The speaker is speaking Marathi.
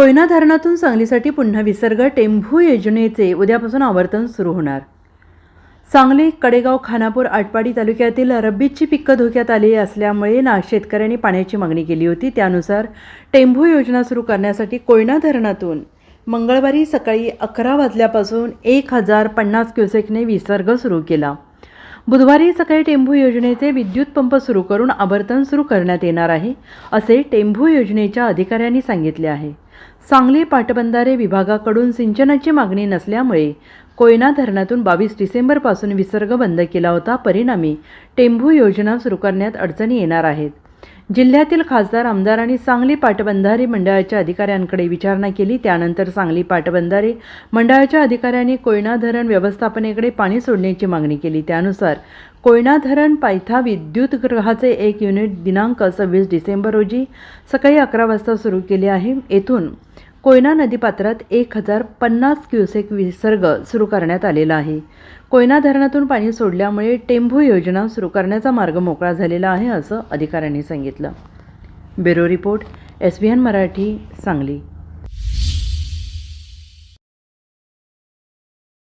कोयना धरणातून सांगलीसाठी पुन्हा विसर्ग टेंभू योजनेचे उद्यापासून आवर्तन सुरू होणार. सांगली कडेगाव खानापूर आटपाडी तालुक्यातील रब्बीची पिकं धोक्यात आली असल्यामुळे ना शेतकऱ्यांनी पाण्याची मागणी केली होती. त्यानुसार टेंभू योजना सुरू करण्यासाठी कोयना धरणातून मंगळवारी सकाळी अकरा वाजल्यापासून एक हजार पन्नास क्युसेकने विसर्ग सुरू केला. बुधवारी सकाळी टेंभू योजनेचे विद्युत पंप सुरू करून आवर्तन सुरू करण्यात येणार आहे असे टेंभू योजनेच्या अधिकाऱ्यांनी सांगितले आहे. सांगली पाटबंधारे विभागाकडून सिंचनाची मागणी नसल्यामुळे कोयना धरणातून बावीस डिसेंबरपासून विसर्ग बंद केला होता. परिणामी टेंभू योजना सुरू करण्यात अडचणी येणार आहेत. जिल्ह्यातील खासदार आमदार आणि सांगली पाटबंधारे मंडळाच्या अधिकाऱ्यांकडे विचारणा केली. त्यानंतर सांगली पाटबंधारे मंडळाच्या अधिकाऱ्यांनी कोयना धरण व्यवस्थापनेकडे पाणी सोडण्याची मागणी केली. त्यानुसार कोयना धरण पायथा विद्युत गृहाचे एक युनिट दिनांक सव्वीस डिसेंबर रोजी सकाळी अकरा वाजता सुरू केले आहे. येथून कोयना नदीपात्रात एक हजार पन्नास क्युसेक विसर्ग सुरू करण्यात आलेला आहे. कोयना धरणातून पाणी सोडल्यामुळे टेंभू योजना सुरू करण्याचा मार्ग मोकळा झालेला आहे असं अधिकाऱ्यांनी सांगितलं. Bureau report S B N Marathi Sangli.